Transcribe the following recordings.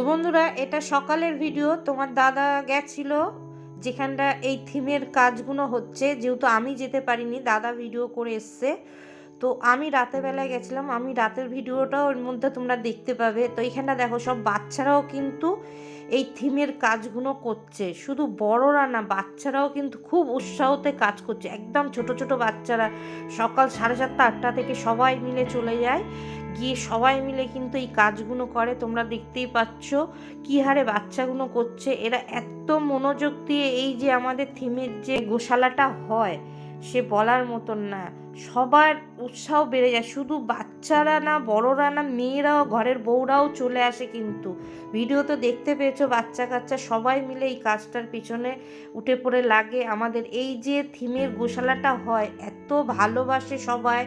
তো বন্ধুরা, এটা সকালের ভিডিও তোমার দাদা গেছিল, যেখানটা এই থিমের কাজগুলো হচ্ছে। যেহেতু আমি যেতে পারিনি, দাদা ভিডিও করে এসছে। তো আমি রাতের বেলায় গেছিলাম, আমি রাতের ভিডিওটাও ওর মধ্যে তোমরা দেখতে পাবে। তো এখানটা দেখো, সব বাচ্চারাও কিন্তু এই থিমের কাজগুলো করছে। শুধু বড়রা না, বাচ্চারাও কিন্তু খুব উৎসাহতে কাজ করছে। একদম ছোট ছোট বাচ্চারা সকাল সাড়ে সাতটা, আটটা থেকে সবাই মিলে চলে যায়। গিয়ে সবাই মিলে কিন্তু এই কাজগুলো করে, তোমরা দেখতেই পাচ্ছ কী হারে বাচ্চাগুলো করছে। এরা এত মনোযোগ দিয়ে এই যে আমাদের থিমের যে গোশালাটা হয়, সে বলার মতন না। সবার উৎসাহ বেড়ে যায়। শুধু বাচ্চারা না, বড়রা না, মেয়েরাও, ঘরের বউরাও চলে আসে কিন্তু। ভিডিও তো দেখতে পেয়েছ, বাচ্চা কাচ্চা সবাই মিলে এই কাজটার পিছনে উঠে পড়ে লাগে। আমাদের এই যে থিমের গোশালাটা হয়, এত ভালোবাসে সবাই।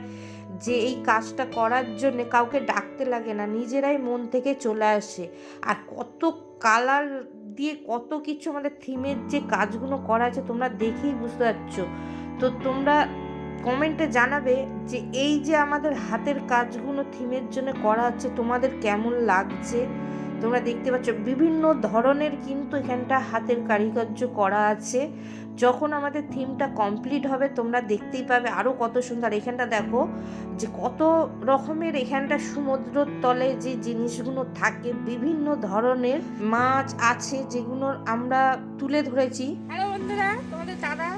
যে এই কাজটা করার জন্য কাউকে ডাকতে লাগে না, নিজেরাই মন থেকে চলে আসে। আর কত কালার দিয়ে কত কিছু আমাদের থিমের যে কাজগুলো করা আছে তোমরা দেখেই বুঝতে পারছ। তো তোমরা কমেন্টে জানাবে যে এই যে আমাদের হাতের কাজগুলো থিমের জন্য করা হচ্ছে, তোমাদের কেমন লাগছে? তোমরা দেখতে পাচ্ছ, বিভিন্ন ধরনের কিন্তু এখানটা হাতের কারিকার্য করা আছে। যখন আমাদের থিমটা কমপ্লিট হবে, তোমরা দেখতেই পাবে আরও কত সুন্দর। এখানটা দেখো, যে কত রকমের এখানটা সমুদ্রর তলে যে জিনিসগুলো থাকে, বিভিন্ন ধরনের মাছ আছে যেগুলো আমরা তুলে ধরেছি। হ্যালো বন্ধুরা, তোমাদের দাদা,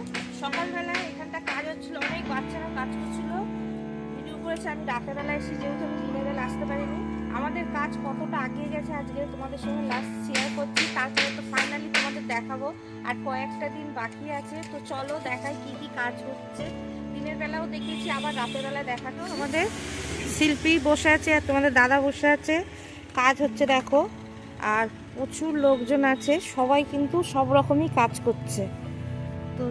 সকালবেলা এখানটা কাজ হচ্ছিল, অনেক বাচ্চারা কাজ করছিল। ভিডিও করেছে আমি রাতের বেলা এসে যেহেতু আমি দিনের বেলা আসতে পারিনি আমাদের কাজ কতটা আগিয়ে গেছে আজকে তোমাদের সঙ্গে লাস্ট শেয়ার করছি তারপরে তো ফাইনালি তোমাদের দেখাবো। আর কয়েকটা দিন বাকি আছে তো চলো দেখাই কি কি কাজ হচ্ছে। দিনের বেলাও দেখিয়েছি আবার রাতের বেলা দেখানো আমাদের শিল্পী বসে আছে আর তোমাদের দাদা বসে আছে। কাজ হচ্ছে দেখো আর প্রচুর লোকজন আছে সবাই কিন্তু সব রকমই কাজ করছে। তো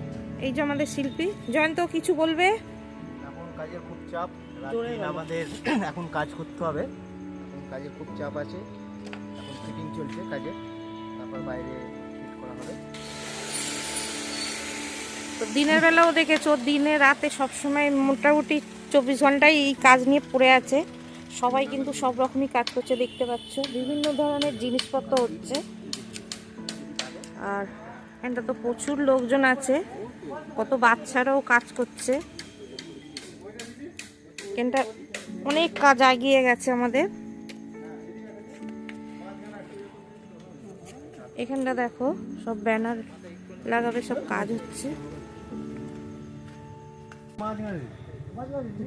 এই যে আমাদের শিল্পী জয়ন্ত কিছু বলবে? এখন কাজের খুব চাপ আমাদের এখন কাজ করতে হবে। কাজের খুব চাপ আছে। এখন ফিটিং চলছে কাজের তারপর বাইরে ফিট করা হবে। তো দিনের বেলাও দেখেছ, দিনে রাতে সবসময় মোটামুটি চব্বিশ ঘন্টায় এই কাজ নিয়ে পড়ে আছে। সবাই কিন্তু সব রকমই কাজ করছে, দেখতে পাচ্ছ। বিভিন্ন ধরনের জিনিসপত্র হচ্ছে। আর এটা তো প্রচুর লোকজন আছে। কত বাচ্চারাও কাজ করছে। এখানটা অনেক কাজ এগিয়ে গেছে আমাদের। এখানটা দেখো, সব ব্যানার লাগাবে, সব কাজ হচ্ছে।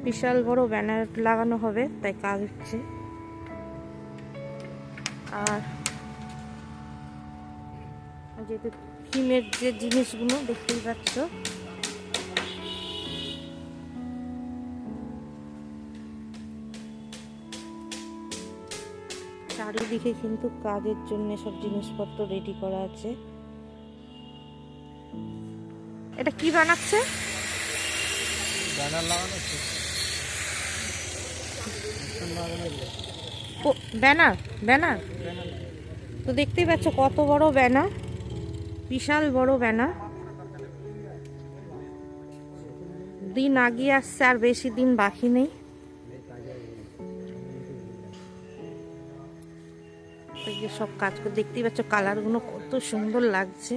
বিশাল বড় ব্যানার লাগানো হবে, তাই কাজ হচ্ছে। আর যেহেতু থিমের যে জিনিসগুলো দেখতেই পাচ্ছ চারিদিকে কিন্তু কাজের জন্য সব জিনিসপত্র রেডি করা আছে। এটা কি বানাচ্ছে? ব্যানার লাগানো ব্যানার ব্যানার? তো দেখতেই পাচ্ছ কত বড় ব্যানার বিশাল বড় ব্যানার। দিন আগিয়ে আসছে আর বেশি দিন বাকি নেই। সব কাজ করে, দেখতেই পাচ্ছ কালারগুলো কত সুন্দর লাগছে।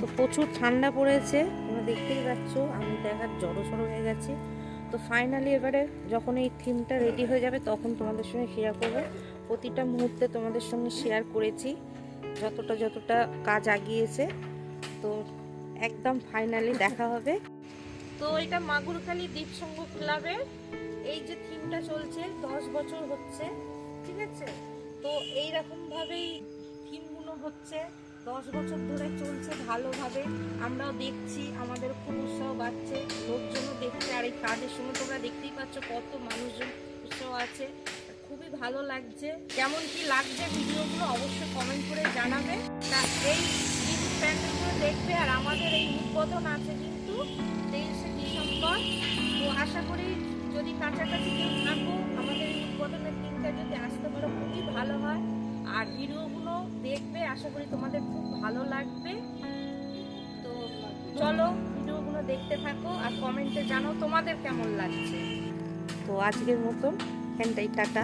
তো প্রচুর ঠান্ডা পড়েছে, তোমরা দেখতেই পাচ্ছ, আমি দেখার জড়ো সড়ো হয়ে গেছি। তো ফাইনালি এবারে যখন এই থিমটা রেডি হয়ে যাবে, তখন তোমাদের সঙ্গে শেয়ার করব। প্রতিটা মুহূর্তে তোমাদের সঙ্গে শেয়ার করেছি, যতটা যতটা কাজ আগিয়েছে। তো একদম ফাইনালি দেখা হবে। তো এটা মাগুরখালি দ্বীপ সংঘ ক্লাবের এই যে থিমটা চলছে, দশ বছর হচ্ছে, ঠিক আছে? তো এইরকম ভাবেই থিমগুলো হচ্ছে, দশ বছর ধরে চলছে ভালোভাবে। আমরাও দেখছি, আমাদের খুব উৎসাহ বাড়ছে, লোকজনও দেখছে, আর এই কাজের সময় তোমরা দেখতেই পাচ্ছ কত মানুষজন উৎসাহ আছে। খুবই ভালো লাগছে। কেমন কি লাগছে ভিডিওগুলো অবশ্যই কমেন্ট করে জানাবে। তা এই প্যান্ডেলগুলো দেখবে, আর আমাদের এই উদ্বোধন আছে কিন্তু তেইশে ডিসেম্বর। তো আশা করি কাছাকাছি কেউ থাকো, আমাদের এই উদ্বোধনের দিনটা যদি আসতে পারো, খুবই ভালো হয়। আর ভিডিওগুলো দেখবে, আশা করি তোমাদের খুব ভালো লাগবে। তো চলো, ভিডিওগুলো দেখতে থাকো আর কমেন্টে জানো তোমাদের কেমন লাগছে। তো আজকের মতন, এখানটাই, টাটা।